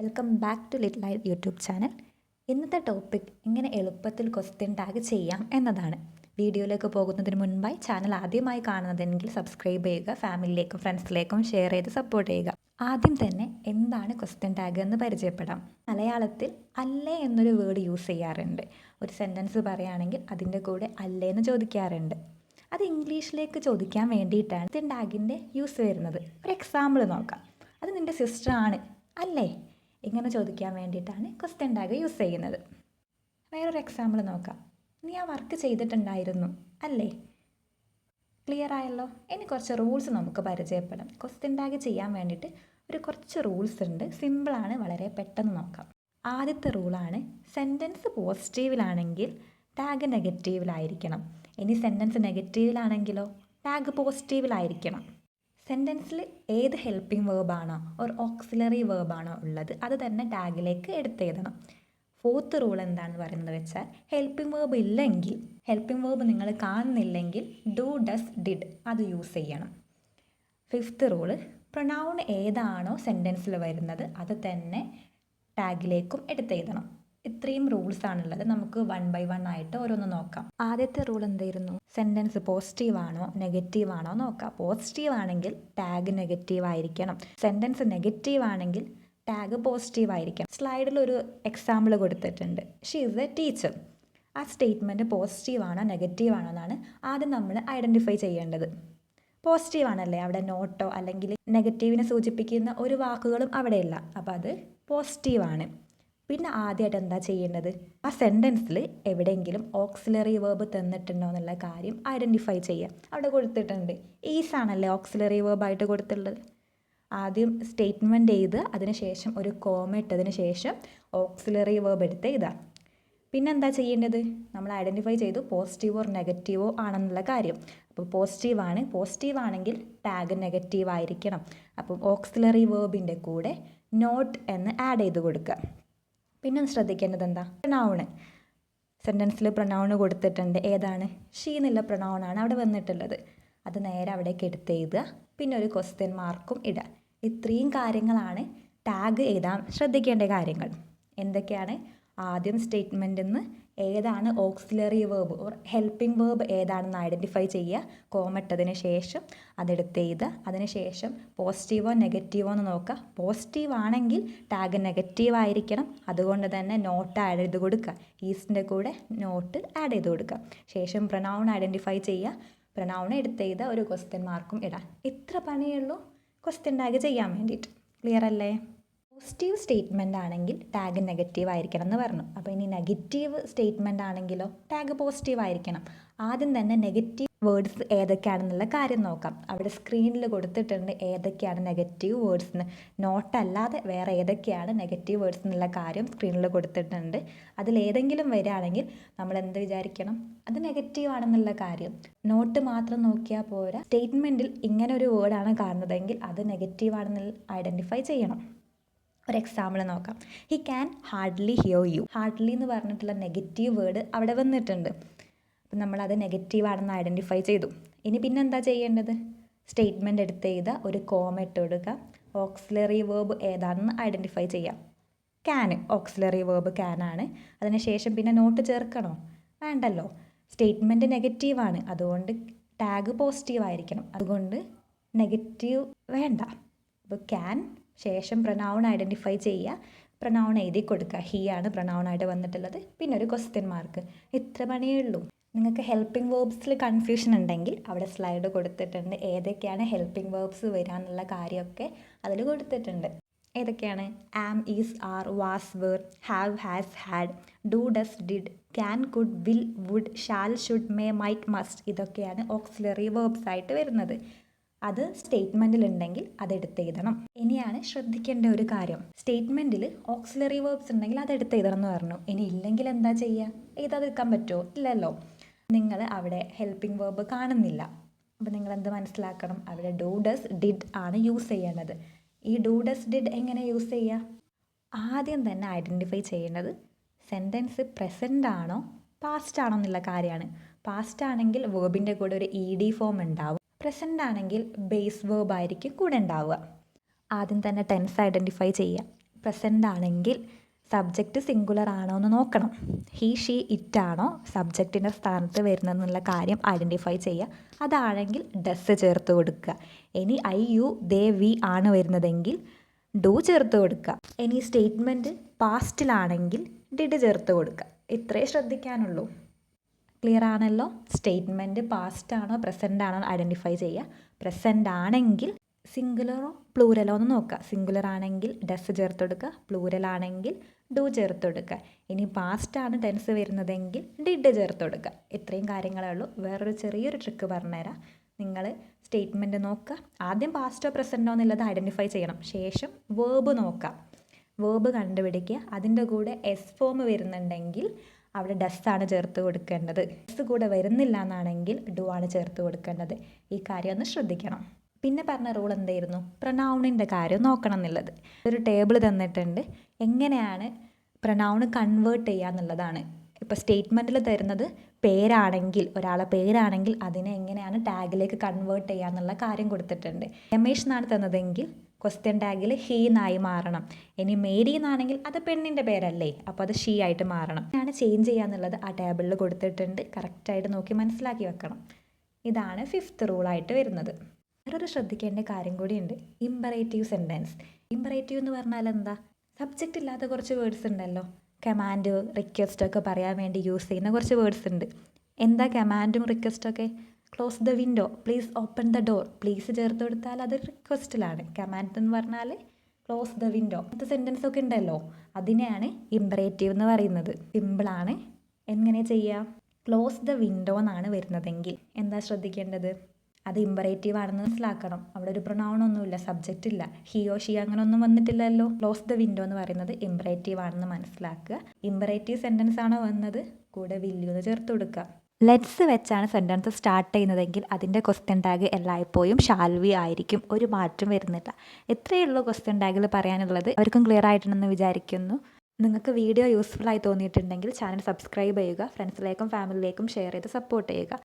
Welcome back to lit light YouTube channel. ഇന്നത്തെ topic എങ്ങനെ എളുപ്പത്തിൽ ക്വസ്റ്റ്യൻ ടാഗ് ചെയ്യാം എന്നതാണ്. വീഡിയോയിലേക്ക് പോകുന്നതിന് മുൻപായി ചാനൽ ആദ്യമായി കാണുന്നതെങ്കിൽ സബ്സ്ക്രൈബ് ചെയ്യുക ഫാമിലിയിലേക്കും ഫ്രണ്ട്സിലേക്കും ഷെയർ ചെയ്ത് സപ്പോർട്ട് ചെയ്യുക. ആദ്യം തന്നെ എന്താണ് ക്വസ്റ്റ്യൻ ടാഗ് എന്ന് പരിചയപ്പെടാം. മലയാളത്തിൽ അല്ലേ എന്നൊരു വേർഡ് യൂസ് ചെയ്യാറുണ്ട്. ഒരു സെന്റൻസ് പറയുകയാണെങ്കിൽ അതിന്റെ കൂടെ അല്ലേ എന്ന് ചോദിക്കാറുണ്ട്. അത് ഇംഗ്ലീഷിലേക്ക് ചോദിക്കാൻ വേണ്ടിയിട്ടാണ് ക്വസ്റ്റ്യൻ ടാഗിന്റെ യൂസ് വരുന്നത്. ഒരു എക്സാമ്പിൾ നോക്കാം. അത് നിന്റെ സിസ്റ്റർ ആണ് അല്ലേ? ഇങ്ങനെ ചോദിക്കാൻ വേണ്ടിയിട്ടാണ് ക്വസ്റ്റ്യൻ ടാഗ് യൂസ് ചെയ്യുന്നത്. വേറൊരു എക്സാമ്പിൾ നോക്കാം. നീ ആ വർക്ക് ചെയ്തിട്ടുണ്ടായിരുന്നു അല്ലേ? ക്ലിയർ ആയല്ലോ? ഇനി കുറച്ച് റൂൾസ് നമുക്ക് പരിചയപ്പെടാം. ക്വസ്റ്റ്യൻ ടാഗ് ചെയ്യാൻ വേണ്ടിയിട്ട് ഒരു കുറച്ച് റൂൾസ് ഉണ്ട്. സിമ്പിളാണ് വളരെ പെട്ടെന്ന് നോക്കാം. ആദ്യത്തെ റൂളാണ് സെന്റൻസ് പോസിറ്റീവിലാണെങ്കിൽ ടാഗ് നെഗറ്റീവിലായിരിക്കണം ഇനി സെന്റൻസ് നെഗറ്റീവിലാണെങ്കിലോ ടാഗ് പോസിറ്റീവിലായിരിക്കണം സെന്റൻസിൽ ഏത് ഹെൽപ്പിംഗ് വേർബാണോ ഒരു ഓക്സിലറി വേർബാണോ ഉള്ളത് അത് തന്നെ ടാഗിലേക്ക് എടുത്തെഴുതണം ഫോർത്ത് റൂൾ എന്താണെന്ന് പറയുന്നത് വെച്ചാൽ ഹെൽപ്പിംഗ് വേർബ് ഇല്ലെങ്കിൽ ഹെൽപ്പിംഗ് വേർബ് നിങ്ങൾ കാണുന്നില്ലെങ്കിൽ ഡു ഡസ് ഡിഡ് അത് യൂസ് ചെയ്യണം. ഫിഫ്ത്ത് റൂൾ പ്രൊണൗൺ ഏതാണോ സെന്റൻസിൽ വരുന്നത് അത് തന്നെ ടാഗിലേക്കും എടുത്തെഴുതണം ഇത്രയും റൂൾസ് ആണുള്ളത്. നമുക്ക് വൺ ബൈ വൺ ആയിട്ട് ഓരോന്ന് നോക്കാം. ആദ്യത്തെ റൂൾ എന്തായിരുന്നു? സെന്റൻസ് പോസിറ്റീവ് ആണോ നെഗറ്റീവ് ആണോ നോക്കാം. പോസിറ്റീവ് ആണെങ്കിൽ ടാഗ് നെഗറ്റീവ് ആയിരിക്കണം. സെന്റൻസ് നെഗറ്റീവ് ആണെങ്കിൽ ടാഗ് പോസിറ്റീവ് ആയിരിക്കണം. സ്ലൈഡിൽ ഒരു എക്സാമ്പിൾ കൊടുത്തിട്ടുണ്ട്. ഷീ ഈസ് എ ടീച്ചർ ആ സ്റ്റേറ്റ്മെന്റ് പോസിറ്റീവ് ആണോ നെഗറ്റീവ് ആണോ എന്നാണ് ആദ്യം നമ്മൾ ഐഡന്റിഫൈ ചെയ്യേണ്ടത്. പോസിറ്റീവ് ആണല്ലേ? അവിടെ നോട്ടോ അല്ലെങ്കിൽ നെഗറ്റീവിനെ സൂചിപ്പിക്കുന്ന ഒരു വാക്കുകളും അവിടെയില്ല. അപ്പോൾ അത് പോസിറ്റീവാണ് പിന്നെ ആദ്യമായിട്ട് എന്താ ചെയ്യേണ്ടത്? ആ സെന്റൻസിൽ എവിടെയെങ്കിലും ഓക്സിലറി വേർബ് തന്നിട്ടുണ്ടോ എന്നുള്ള കാര്യം ഐഡന്റിഫൈ ചെയ്യുക. അവിടെ കൊടുത്തിട്ടുണ്ട്. ഈസ് ആണല്ലേ ഓക്സിലറി വേർബായിട്ട് കൊടുത്തിട്ടുള്ളത്. ആദ്യം സ്റ്റേറ്റ്മെന്റ് ചെയ്ത് അതിനുശേഷം ഒരു കോമ ഇട്ടതിന് ശേഷം ഓക്സിലറി വേർബ് എടുത്ത് ഇതാ പിന്നെ എന്താ ചെയ്യേണ്ടത്? നമ്മൾ ഐഡന്റിഫൈ ചെയ്തു പോസിറ്റീവോ നെഗറ്റീവോ ആണെന്നുള്ള കാര്യം. അപ്പോൾ പോസിറ്റീവ് ആണ്. പോസിറ്റീവ് ആണെങ്കിൽ ടാഗ് നെഗറ്റീവ് ആയിരിക്കണം. അപ്പം ഓക്സിലറി വേർബിന്റെ കൂടെ നോട്ട് എന്ന് ആഡ് ചെയ്ത് കൊടുക്കുക. പിന്നെ ശ്രദ്ധിക്കേണ്ടത് എന്താ? പ്രൊനൗണ് സെന്റൻസിൽ പ്രൊനൗണ് കൊടുത്തിട്ടുണ്ട്. ഏതാണ്? ഷീ എന്നുള്ള പ്രണൗണാണ് അവിടെ വന്നിട്ടുള്ളത്. അത് നേരെ അവിടേക്ക് എടുത്ത് എഴുതുക. പിന്നെ ഒരു ക്വസ്റ്റ്യൻ മാർക്കും ഇടുക. ഇത്രയും കാര്യങ്ങളാണ് ടാഗ് എഴുതാൻ ശ്രദ്ധിക്കേണ്ട കാര്യങ്ങൾ. എന്തൊക്കെയാണ്? ആദ്യം സ്റ്റേറ്റ്മെന്റിൽ നിന്ന് ഏതാണ് auxiliary verb or helping verb ഏതാണെന്ന് ഐഡന്റിഫൈ ചെയ്യുക. കോമിട്ടതിന് ശേഷം അതെടുത്ത് എഴുതുക. അതിന് ശേഷം പോസിറ്റീവോ നെഗറ്റീവോ എന്ന് നോക്കുക. പോസിറ്റീവ് ആണെങ്കിൽ ടാഗ് നെഗറ്റീവ് ആയിരിക്കണം. അതുകൊണ്ട് തന്നെ നോട്ട് ആഡ് ചെയ്ത് കൊടുക്കുക. ഈസ്റ്റിന്റെ കൂടെ നോട്ട് ആഡ് ചെയ്ത് കൊടുക്കുക. ശേഷം പ്രൊനൗൺ ഐഡന്റിഫൈ ചെയ്യുക. പ്രൊനൗൺ എടുത്ത് എഴുതുക. ഒരു ക്വസ്റ്റ്യൻ മാർക്കും ഇടാം ഇത്ര പണിയുള്ളൂ ക്വസ്റ്റ്യൻ ടാഗ് ചെയ്യാൻ വേണ്ടിയിട്ട്. ക്ലിയർ അല്ലേ? പോസിറ്റീവ് സ്റ്റേറ്റ്മെന്റ് ആണെങ്കിൽ ടാഗ് നെഗറ്റീവ് ആയിരിക്കണം എന്ന് പറഞ്ഞു. അപ്പോൾ ഇനി നെഗറ്റീവ് സ്റ്റേറ്റ്മെന്റ് ആണെങ്കിലോ ടാഗ് പോസിറ്റീവ് ആയിരിക്കണം. ആദ്യം തന്നെ നെഗറ്റീവ് വേർഡ്സ് ഏതൊക്കെയാണെന്നുള്ള കാര്യം നോക്കാം. അവിടെ സ്ക്രീനിൽ കൊടുത്തിട്ടുണ്ട് ഏതൊക്കെയാണ് നെഗറ്റീവ് വേർഡ്സ് എന്ന് നോട്ടല്ലാതെ വേറെ ഏതൊക്കെയാണ് നെഗറ്റീവ് വേർഡ്സ് എന്നുള്ള കാര്യം സ്ക്രീനിൽ കൊടുത്തിട്ടുണ്ട്. അതിൽ ഏതെങ്കിലും വരികയാണെങ്കിൽ നമ്മൾ എന്ത് വിചാരിക്കണം? അത് നെഗറ്റീവ് ആണെന്നുള്ള കാര്യം. നോട്ട് മാത്രം നോക്കിയാൽ പോരാ. സ്റ്റേറ്റ്മെന്റിൽ ഇങ്ങനെ ഒരു വേർഡാണ് കാണുന്നതെങ്കിൽ അത് നെഗറ്റീവ് ആണെന്ന് ഐഡന്റിഫൈ ചെയ്യണം. ഒരു എക്സാമ്പിൾ നോക്കാം. He can hardly hear you hardly എന്ന് പറഞ്ഞിട്ടുള്ള നെഗറ്റീവ് വേർഡ് അവിടെ വന്നിട്ടുണ്ട്. അപ്പം നമ്മളത് നെഗറ്റീവ് ആണെന്ന് ഐഡന്റിഫൈ ചെയ്തു. ഇനി പിന്നെ എന്താ ചെയ്യേണ്ടത്? സ്റ്റേറ്റ്മെന്റ് എടുത്ത് ചെയ്ത ഒരു കോമ ഇട്ട് കൊടുക്കുക. ഓക്സിലറി വേർബ് ഏതാണെന്ന് ഐഡന്റിഫൈ ചെയ്യാം. ക്യാൻ ഓക്സിലറി വേർബ് ക്യാൻ ആണ്. അതിനുശേഷം പിന്നെ നോട്ട് ചേർക്കണോ? വേണ്ടല്ലോ. സ്റ്റേറ്റ്മെന്റ് നെഗറ്റീവാണ് അതുകൊണ്ട് ടാഗ് പോസിറ്റീവ് ആയിരിക്കണം. അതുകൊണ്ട് നെഗറ്റീവ് വേണ്ട. അപ്പോൾ ക്യാൻ ശേഷം പ്രൊനൗൺ ഐഡന്റിഫൈ ചെയ്യുക. പ്രൊനൗൺ എഴുതി കൊടുക്കുക. ഹീ ആണ് പ്രൊനൗൺ ആയിട്ട് വന്നിട്ടുള്ളത്. പിന്നെ ഒരു ക്വസ്റ്റ്യൻ മാർക്ക് ഇത്ര പണിയേ ഉള്ളൂ? നിങ്ങൾക്ക് ഹെൽപ്പിംഗ് വേർബ്സിൽ കൺഫ്യൂഷൻ ഉണ്ടെങ്കിൽ അവിടെ സ്ലൈഡ് കൊടുത്തിട്ടുണ്ട്. ഏതൊക്കെയാണ് ഹെൽപ്പിംഗ് വേർബ്സ് വരാനുള്ള കാര്യമൊക്കെ അതിൽ കൊടുത്തിട്ടുണ്ട്. ഏതൊക്കെയാണ്? Am is are was were have has had do does did can could will would shall should may might must ഇതൊക്കെയാണ് ഓക്സിലറി വേർബ്സ് ആയിട്ട് വരുന്നത്. അത് സ്റ്റേറ്റ്മെന്റിൽ ഉണ്ടെങ്കിൽ അതെടുത്ത് എഴുതണം ഇനിയാണ് ശ്രദ്ധിക്കേണ്ട ഒരു കാര്യം. സ്റ്റേറ്റ്മെന്റിൽ ഓക്സിലറി വേർബ്സ് ഉണ്ടെങ്കിൽ അതെടുത്ത് എഴുതണം എന്ന് പറഞ്ഞു. ഇനി ഇല്ലെങ്കിൽ എന്താ ചെയ്യുക എഴുതാതിരിക്കാൻ പറ്റുമോ? ഇല്ലല്ലോ. നിങ്ങൾ അവിടെ ഹെൽപ്പിംഗ് വേർബ് കാണുന്നില്ല. അപ്പോൾ നിങ്ങൾ എന്ത് മനസ്സിലാക്കണം? അവിടെ ഡു ഡസ് ഡിഡ് ആണ് യൂസ് ചെയ്യേണ്ടത്. ഈ ഡു ഡസ് ഡിഡ് എങ്ങനെ യൂസ് ചെയ്യുക ആദ്യം തന്നെ ഐഡന്റിഫൈ ചെയ്യേണ്ടത് സെന്റൻസ് പ്രസന്റ് ആണോ പാസ്റ്റ് ആണോ എന്നുള്ള കാര്യമാണ്. പാസ്റ്റ് ആണെങ്കിൽ വേർബിന്റെ കൂടെ ഒരു ഇ ഡി ഫോം ഉണ്ടാവും. പ്രസന്റ് ആണെങ്കിൽ ബേസ് വേർബ് ആയിരിക്കും കൂടെ ഉണ്ടാവുക. ആദ്യം തന്നെ ടെൻസ് ഐഡന്റിഫൈ ചെയ്യുക. പ്രസന്റ് ആണെങ്കിൽ സബ്ജക്റ്റ് സിംഗുലർ ആണോ എന്ന് നോക്കണം. ഹീ ഷീ ഇറ്റ് ആണോ സബ്ജക്റ്റിന്റെ സ്ഥാനത്ത് വരുന്നതെന്നുള്ള കാര്യം ഐഡന്റിഫൈ ചെയ്യുക. അതാണെങ്കിൽ ഡസ് ചേർത്ത് കൊടുക്കുക. ഇനി ഐ യു ദേ വി ആണ് വരുന്നതെങ്കിൽ ഡു ചേർത്ത് കൊടുക്കുക. ഇനി സ്റ്റേറ്റ്മെന്റ് പാസ്റ്റിലാണെങ്കിൽ ഡിഡ് ചേർത്ത് കൊടുക്കുക. ഇത്രേ ശ്രദ്ധിക്കാനുള്ളൂ. ക്ലിയർ ആണല്ലോ? സ്റ്റേറ്റ്മെന്റ് പാസ്റ്റ് ആണോ പ്രസന്റ് ആണോ ഐഡന്റിഫൈ ചെയ്യുക. പ്രസന്റ് ആണെങ്കിൽ സിംഗുലറോ പ്ലൂരലോ എന്ന് നോക്കുക. സിംഗുലർ ആണെങ്കിൽ ഡസ് ചേർത്ത് കൊടുക്കുക. പ്ലൂരൽ ആണെങ്കിൽ ഡു ചേർത്ത് കൊടുക്കുക. ഇനി പാസ്റ്റ് ആണ് ടെൻസ് വരുന്നതെങ്കിൽ ഡിഡ് ചേർത്ത് കൊടുക്കുക. ഇത്രയും കാര്യങ്ങളേ ഉള്ളൂ. വേറൊരു ചെറിയൊരു ട്രിക്ക് പറഞ്ഞുതരാം. നിങ്ങൾ സ്റ്റേറ്റ്മെന്റ് നോക്കുക. ആദ്യം പാസ്റ്റോ പ്രസന്റോ എന്നുള്ളത് ഐഡന്റിഫൈ ചെയ്യണം. ശേഷം വേർബ് നോക്കാം വേർബ് കണ്ടുപിടിക്കുക. അതിന്റെ കൂടെ എസ് ഫോം വരുന്നുണ്ടെങ്കിൽ അവിടെ ഡസ്സാണ് ചേർത്ത് കൊടുക്കേണ്ടത്. ഡസ് കൂടെ വരുന്നില്ല എന്നാണെങ്കിൽ ഡു ആണ് ചേർത്ത് കൊടുക്കേണ്ടത്. ഈ കാര്യം ഒന്ന് ശ്രദ്ധിക്കണം. പിന്നെ പറഞ്ഞ റൂൾ എന്തായിരുന്നു? പ്രൊനൗണിന്റെ കാര്യം നോക്കണം എന്നുള്ളത്. ഒരു ടേബിൾ തന്നിട്ടുണ്ട്. എങ്ങനെയാണ് പ്രണൗണ് കൺവേർട്ട് ചെയ്യുക എന്നുള്ളതാണ്. ഇപ്പോൾ സ്റ്റേറ്റ്മെന്റിൽ തരുന്നത് പേരാണെങ്കിൽ ഒരാളെ പേരാണെങ്കിൽ അതിനെ എങ്ങനെയാണ് ടാഗിലേക്ക് കൺവേർട്ട് ചെയ്യുക എന്നുള്ള കാര്യം കൊടുത്തിട്ടുണ്ട്. രമേഷ് എന്നാണ് തന്നതെങ്കിൽ ക്വസ്റ്റ്യൻ ടാഗിൽ ഹീ എന്നായി മാറണം. ഇനി മേരി എന്നാണെങ്കിൽ അത് പെണ്ണിന്റെ പേരല്ലേ? അപ്പോൾ അത് ഷീ ആയിട്ട് മാറണം. ഞാൻ ചേഞ്ച് ചെയ്യുക എന്നുള്ളത് ആ ടേബിളിൽ കൊടുത്തിട്ടുണ്ട്. കറക്റ്റായിട്ട് നോക്കി മനസ്സിലാക്കി വെക്കണം. ഇതാണ് ഫിഫ്ത്ത് റൂളായിട്ട് വരുന്നത്. വേറൊരു ശ്രദ്ധിക്കേണ്ട കാര്യം കൂടിയുണ്ട്. ഇമ്പറേറ്റീവ് സെന്റൻസ് ഇമ്പറേറ്റീവ് എന്ന് പറഞ്ഞാൽ എന്താ? സബ്ജക്റ്റ് ഇല്ലാത്ത കുറച്ച് വേർഡ്സ് ഉണ്ടല്ലോ. കമാൻഡ് റിക്വസ്റ്റ് ഒക്കെ പറയാൻ വേണ്ടി യൂസ് ചെയ്യുന്ന കുറച്ച് വേർഡ്സ് ഉണ്ട്. എന്താ കമാൻഡും റിക്വസ്റ്റൊക്കെ close the window please open the door please ചേർത്ത് കൊടുത്താൽ അത് റിക്വസ്റ്റിലാണ് കമാൻഡ് എന്ന് പറഞ്ഞാൽ ക്ലോസ് ദ വിൻഡോ അങ്ങനത്തെ സെന്റൻസ് ഒക്കെ ഉണ്ടല്ലോ. അതിനെയാണ് ഇമ്പറേറ്റീവ് എന്ന് പറയുന്നത്. സിമ്പിളാണ് എങ്ങനെ ചെയ്യുക ക്ലോസ് ദ വിൻഡോ എന്നാണ് വരുന്നതെങ്കിൽ എന്താ ശ്രദ്ധിക്കേണ്ടത്? അത് ഇമ്പറേറ്റീവ് ആണെന്ന് മനസ്സിലാക്കണം. അവിടെ ഒരു പ്രൊണൗൺ ഒന്നുമില്ല സബ്ജക്റ്റ് ഇല്ല. ഹിയോ ഷി അങ്ങനെ ഒന്നും വന്നിട്ടില്ലല്ലോ. ക്ലോസ് ദ വിൻഡോ എന്ന് പറയുന്നത് ഇമ്പറേറ്റീവ് ആണെന്ന് മനസ്സിലാക്കുക. ഇമ്പറേറ്റീവ് സെന്റൻസ് ആണോ വന്നത്? കൂടെ വില്യൂ എന്ന് ചേർത്ത് കൊടുക്കുക. ലെറ്റ്സ് വെച്ചാണ് സെന്റൻസ് സ്റ്റാർട്ട് ചെയ്യുന്നതെങ്കിൽ അതിന്റെ ക്വസ്റ്റ്യൻ ടാഗ് എല്ലായ്പ്പോഴും ഷാൽവി ആയിരിക്കും. ഒരു മാറ്റം വരുന്നില്ല. എത്രയേ ഉള്ളൂ ക്വസ്റ്റ്യൻ ടാഗിൽ പറയാനുള്ളത്. അവർക്കും ക്ലിയർ ആയിട്ടുണ്ടെന്ന് വിചാരിക്കുന്നു. നിങ്ങൾക്ക് വീഡിയോ യൂസ്ഫുൾ ആയി തോന്നിയിട്ടുണ്ടെങ്കിൽ ചാനൽ സബ്സ്ക്രൈബ് ചെയ്യുക. ഫ്രണ്ട്സിലേക്കും ഫാമിലിയിലേക്കും ഷെയർ ചെയ്ത് സപ്പോർട്ട് ചെയ്യുക.